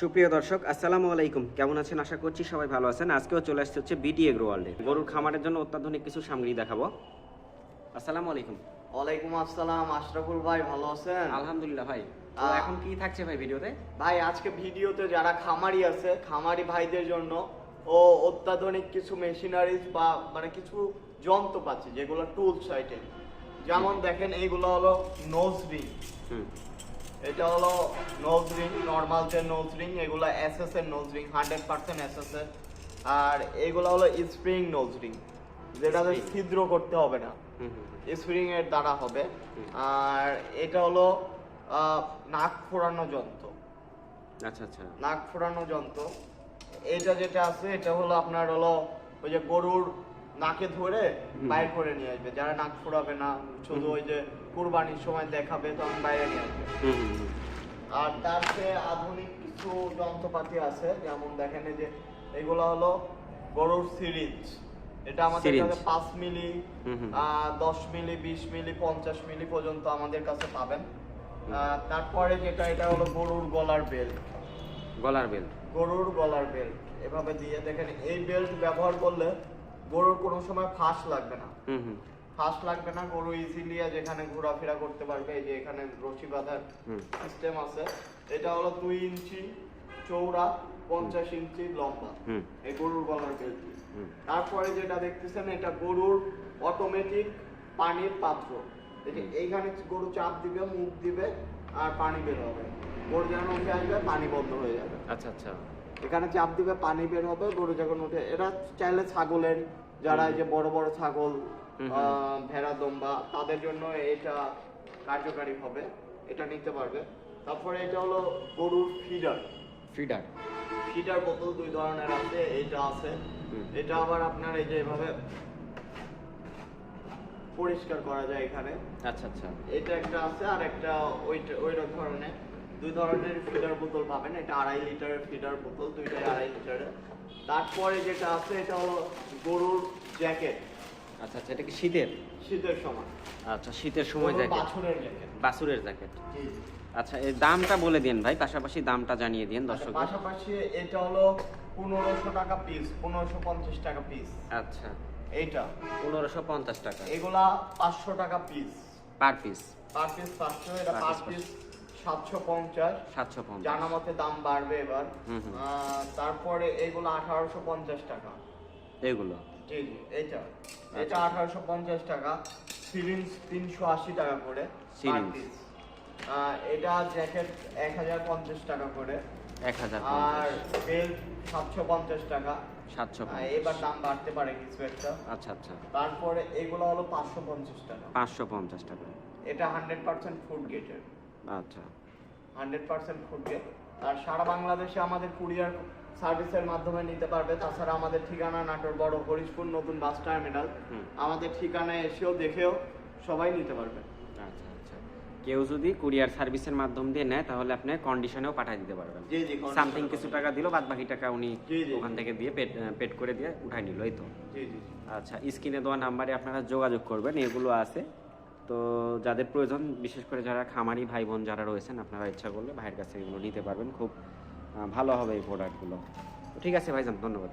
সুপ্রিয় দর্শক আসসালামু আলাইকুম। কেমন আছেন? আশা করছি সবাই ভালো আছেন। আজকেও চলে আসছে হচ্ছে বিডি এগ্রো ওয়ার্ল্ডে গরুর খামারের জন্য অত্যাধুনিক কিছু সামগ্রী দেখাবো। আসসালামু আলাইকুম। ওয়ালাইকুম আসসালাম আশরাফুল ভাই ভালো আছেন? আলহামদুলিল্লাহ ভাই। তো এখন কি থাকছে ভাই ভিডিওতে? ভাই আজকে ভিডিওতে যারা খামারি আছে খামারি ভাইদের জন্য ও অত্যাধুনিক কিছু মেশিনারিজ বা মানে কিছু যন্ত্রপাতি যেগুলো টুলস আইটেম যেমন দেখেন এইগুলো হলো নোজ রিং এটা হলো nose ring normal nose ring এগুলো এসএস এর nose ring hundred percent SS এর আর এগুলো হলো স্প্রিং নোজ রিং যেটাতে। ছিদ্র করতে হবে না। স্প্রিং এর দ্বারা হবে। আর এটা হলো নাক ফোড়ানো যন্ত্র। আচ্ছা আচ্ছা। নাক ফোড়ানো যন্ত্র। এটা যেটা আছে এটা হলো আপনার হলো ওই যে গরুর নাকে ধরে। বাইর করে নিয়ে আসবে। যারা নাক ফোড়াবে না শুধু ওই যে কুরবানির সময় দেখাবে তখন বাইরে নিয়ে আসবে। হুম হুম, হুম। আর তার চেয়ে আধুনিক কিছু যন্ত্রপাতি আছে যেমন দেখেন যে এগুলো হলো গরুর সিরিজ এটা আমাদের কাছে পাঁচ মিলি দশ মিলি বিশ মিলি পঞ্চাশ মিলি পর্যন্ত আমাদের কাছে পাবেন। তারপরে যেটা এটা হলো গরুর গলার বেল্ট। গলার বেল গরুর গলার বেল্ট। এভাবে দিয়ে দেখেন এই বেল্ট ব্যবহার করলে গরুর কোনো সময় ফাঁস লাগবে না। হুম লাগবে না গরু ইজিলি যেখানে ঘোরাফেরা করতে পারবে এই যে এখানে রশি বাঁধার সিস্টেম আছে। এটা হলো দুই ইঞ্চি চৌড়া পঞ্চাশ ইঞ্চি লম্বা। এই গরুর গলার বেল্টটি তারপরে যেটা দেখতেছেন এটা গরুর অটোমেটিক পানির পাত্র। এইখানে গরু চাপ দিবে মুখ দিবে আর পানি বের হবে। গরু যখন উঠে আসবে পানি বন্ধ হয়ে যাবে। আচ্ছা আচ্ছা। এখানে চাপ দিবে পানি বের হবে গরু যখন উঠে এটা চাইলে ছাগলের যারা এই যে বড় বড় ছাগল ভেড়া দম্বা তাদের জন্য এটা কার্যকারী হবে এটা নিতে পারবে। তারপরে এটা হলো গরুর ফিডার। ফিডার। ফিডার বোতল দুই ধরনের আছে এইটা আছে। এটা আবার আপনার এই যে এভাবে পরিষ্কার করা যায় এখানে। আচ্ছা আচ্ছা। এটা একটা আছে আর একটা ওই ওই ধরনের। দুই ধরনের ফিডার বোতল পাবেন এটা আড়াই লিটারের ফিডার বোতল দুইটাই আড়াই লিটারের। তারপরে যেটা আছে এটা হলো গরুর জ্যাকেট। আচ্ছা আচ্ছা এটা কি শীতের? শীতের সময়। আচ্ছা শীতের সময় জ্যাকেট বাছুরের জ্যাকেট বাসুরের জ্যাকেট। আচ্ছা এর দামটা বলে দিন ভাই পাশাপাশি দামটা জানিয়ে দিন আচ্ছা, দর্শকদের। পাশাপাশি এটা হলো পনেরোশো টাকা পিস পনেরোশো পঞ্চাশ টাকা পিস আচ্ছা। এইটা। পনেরোশো পঞ্চাশ টাকা। এগুলা পাঁচশো টাকা piece per piece per piece পাঁচশো এটা পার পিস সাতশো পঞ্চাশ। সাতশো পঞ্চাশ। জানা মতে দাম বাড়বে এবার। তারপরে এগুলো আঠারোশো পঞ্চাশ টাকা। এগুলো? জি জি এইটা। এটা আঠারোশো পঞ্চাশ টাকা। সিরিঞ্জ তিনশো আশি টাকা করে per Syringe। piece। আহ, এটা জ্যাকেট এক হাজার পঞ্চাশ টাকা করে। এক হাজার আর বেল্ট সাতশো পঞ্চাশ টাকা। সাতশো এবার দাম বাড়তে পারে কিছু একটা। আচ্ছা আচ্ছা। তারপরে এগুলো হলো পাঁচশো পঞ্চাশ টাকা। পাঁচশো পঞ্চাশ টাকা। এটা হান্ড্রেড পার্সেন্ট ফুড গেটের আচ্ছা। Hundred percent food grade. আর সারা বাংলাদেশে আমাদের কুরিয়ার সার্ভিসের মাধ্যমে নিতে পারবে। তাছাড়া আমাদের ঠিকানা নাটোর বড় হরিশপুর নতুন বাস টার্মিনাল। আমাদের ঠিকানায় এসেও দেখেও সবাই নিতে পারবে। আচ্ছা আচ্ছা। কেউ যদি কুরিয়ার সার্ভিসের মাধ্যম দিয়ে নেয় তাহলে আপনি কন্ডিশনেও পাঠিয়ে দিতে পারবেন। জি জি সামথিং কিছু টাকা দিল বাদ বাকি টাকা উনি। ওখান থেকে দিয়ে পেড পেড করে দিয়ে উঠাই নিল এই তো? জি জি আচ্ছা স্ক্রিনে দেওয়া নাম্বারে আপনারা যোগাযোগ করবেন এগুলো আছে। তো যাদের প্রয়োজন বিশেষ করে যারা খামারি ভাই বোন যারা রয়েছেন আপনারা ইচ্ছা করলে ভাইয়ের কাছে এগুলো নিতে পারবেন। খুব ভালো হবে এই প্রোডাক্টগুলো ঠিক আছে ভাইজান ধন্যবাদ।